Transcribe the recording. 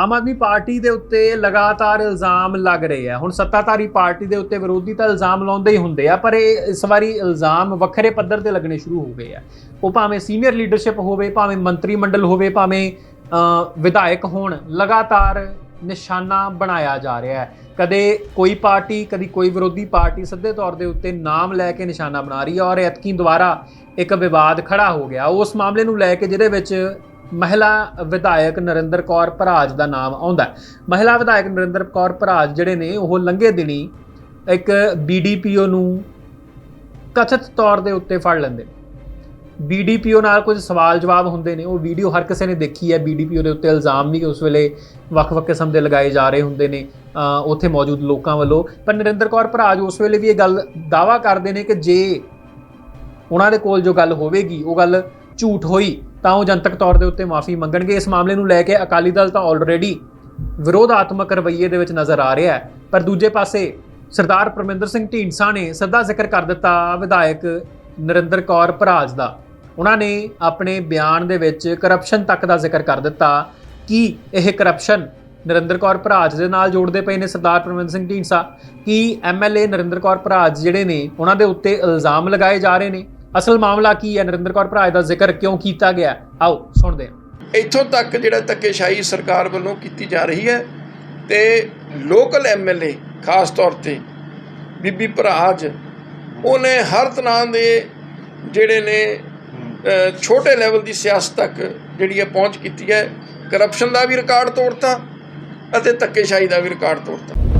Aam Aadmi party ਦੇ ਉੱਤੇ ਲਗਾਤਾਰ ਇਲਜ਼ਾਮ ਲੱਗ ਰਹੇ ਆ। ਹੁਣ ਸੱਤਾਧਾਰੀ ਪਾਰਟੀ ਦੇ ਉੱਤੇ ਵਿਰੋਧੀ ਤਾਂ ਇਲਜ਼ਾਮ ਲਾਉਂਦੇ ਹੀ ਹੁੰਦੇ ਆ, ਪਰ ਇਹ ਇਸ ਵਾਰੀ ਇਲਜ਼ਾਮ ਵੱਖਰੇ ਪੱਧਰ ਤੇ ਲੱਗਣੇ ਸ਼ੁਰੂ ਹੋ ਗਏ ਆ। ਉਹ ਭਾਵੇਂ ਸੀਨੀਅਰ ਲੀਡਰਸ਼ਿਪ ਹੋਵੇ, ਭਾਵੇਂ ਮੰਤਰੀ ਮੰਡਲ ਹੋਵੇ, ਭਾਵੇਂ ਵਿਧਾਇਕ ਹੋਣ, ਲਗਾਤਾਰ ਨਿਸ਼ਾਨਾ ਬਣਾਇਆ ਜਾ ਰਿਹਾ ਹੈ। ਕਦੇ ਕੋਈ ਪਾਰਟੀ, ਕਦੀ ਕੋਈ ਵਿਰੋਧੀ ਪਾਰਟੀ ਸਿੱਧੇ ਤੌਰ ਦੇ ਉੱਤੇ ਨਾਮ ਲੈ ਕੇ ਨਿਸ਼ਾਨਾ ਬਣਾ ਰਹੀ ਹੈ ਔਰ ਐਤਕੀ ਦੁਆਰਾ ਇੱਕ ਵਿਵਾਦ ਖੜਾ ਹੋ ਗਿਆ। ਉਸ ਮਾਮਲੇ ਨੂੰ ਲੈ ਕੇ ਜਿਹਦੇ ਵਿੱਚ ਮਹਿਲਾ ਵਿਧਾਇਕ ਨਰਿੰਦਰ ਕੌਰ ਭਰਾਜ ਦਾ ਨਾਮ ਆਉਂਦਾ ਮਹਿਲਾ ਵਿਧਾਇਕ ਨਰਿੰਦਰ ਕੌਰ ਭਰਾਜ ਜਿਹੜੇ ਨੇ, ਉਹ ਲੰਘੇ ਦਿਨੀ ਇੱਕ ਬੀਡੀਪੀਓ ਨੂੰ ਕਥਿਤ ਤੌਰ ਦੇ ਉੱਤੇ ਫੜ ਲੈਂਦੇ ਨੇ। ਬੀਡੀਪੀਓ ਨਾਲ ਕੁਝ ਸਵਾਲ ਜਵਾਬ ਹੁੰਦੇ ਨੇ। ਉਹ ਵੀਡੀਓ ਹਰ ਕਿਸੇ ਨੇ ਦੇਖੀ ਹੈ। ਬੀਡੀਪੀਓ ਦੇ ਉੱਤੇ ਇਲਜ਼ਾਮ ਵੀ ਉਸ ਵੇਲੇ ਵੱਖ-ਵੱਖ ਕਿਸਮ ਦੇ ਲਗਾਏ ਜਾ ਰਹੇ ਹੁੰਦੇ ਨੇ। ਉੱਥੇ ਮੌਜੂਦ ਲੋਕਾਂ ਵੱਲੋਂ। ਪਰ ਨਰਿੰਦਰ ਕੌਰ ਭਰਾਜ ਉਸ ਵੇਲੇ ਵੀ ਇਹ ਗੱਲ ਦਾਵਾ ਕਰਦੇ ਨੇ ਕਿ ਜੇ ਉਹਨਾਂ ਦੇ ਕੋਲ ਜੋ ਗੱਲ ਹੋਵੇਗੀ, ਉਹ ਗੱਲ ਝੂਠ ਹੋਈ, ਤਾਂ ਉਹ ਜਨਤਕ ਤੌਰ ਦੇ ਉੱਤੇ ਮਾਫੀ ਮੰਗਣਗੇ। ਇਸ ਮਾਮਲੇ ਨੂੰ ਲੈ ਕੇ ਅਕਾਲੀ ਦਲ ਤਾਂ ਆਲਰੇਡੀ ਵਿਰੋਧਾਤਮਕ ਰਵੱਈਏ ਦੇ ਵਿੱਚ ਨਜ਼ਰ ਆ ਰਿਹਾ ਹੈ। ਪਰ ਦੂਜੇ ਪਾਸੇ, ਸਰਦਾਰ ਪਰਮਿੰਦਰ ਸਿੰਘ ਢੀਂਡਸਾ ਨੇ ਸਿੱਧਾ ਜ਼ਿਕਰ ਕਰ ਦਿੱਤਾ ਵਿਧਾਇਕ ਨਰਿੰਦਰ ਕੌਰ ਭਰਾਜ ਦਾ। ਉਹਨਾਂ ਨੇ ਆਪਣੇ ਬਿਆਨ ਦੇ ਵਿੱਚ ਕਰਪਸ਼ਨ ਤੱਕ ਦਾ ਜ਼ਿਕਰ ਕਰ ਦਿੱਤਾ ਕਿ ਇਹ ਕਰਪਸ਼ਨ ਨਰਿੰਦਰ ਕੌਰ ਭਰਾਜ ਦੇ ਨਾਲ ਜੋੜਦੇ ਪਏ ਨੇ ਸਰਦਾਰ ਪਰਮਿੰਦਰ ਸਿੰਘ ਢੀਂਡਸਾ, ਕਿ ਐਮਐਲਏ ਨਰਿੰਦਰ ਕੌਰ ਭਰਾਜ ਜਿਹੜੇ ਨੇ, ਉਹਨਾਂ ਦੇ ਉੱਤੇ ਇਲਜ਼ਾਮ ਲਗਾਏ ਜਾ ਰਹੇ ਨੇ। ਅਸਲ ਮਾਮਲਾ ਕੀ ਹੈ? ਨਰਿੰਦਰ ਕੌਰ ਭਰਾਜ ਦਾ ਜ਼ਿਕਰ ਕਿਉਂ ਕੀਤਾ ਗਿਆ? ਆਓ, ਸੁਣਦੇ ਹਾਂ। ਇੱਥੋਂ ਤੱਕ ਜਿਹੜਾ ਧੱਕੇਸ਼ਾਹੀ ਸਰਕਾਰ ਵੱਲੋਂ ਕੀਤੀ ਜਾ ਰਹੀ ਹੈ ਤੇ ਲੋਕਲ ਐਮਐਲਏ ਖਾਸ ਤੌਰ ਤੇ ਬੀਬੀ ਭਰਾਜ, ਉਹਨੇ ਹਰ ਤਰ੍ਹਾਂ ਦੇ ਜਿਹੜੇ ਨੇ ਛੋਟੇ ਲੈਵਲ ਦੀ ਸਿਆਸਤ ਤੱਕ ਜਿਹੜੀ ਹੈ ਪਹੁੰਚ ਕੀਤੀ ਹੈ। ਕਰਪਸ਼ਨ ਦਾ ਵੀ ਰਿਕਾਰਡ ਤੋੜਤਾ ਅਤੇ ਧੱਕੇਸ਼ਾਹੀ ਦਾ ਵੀ ਰਿਕਾਰਡ ਤੋੜਤਾ।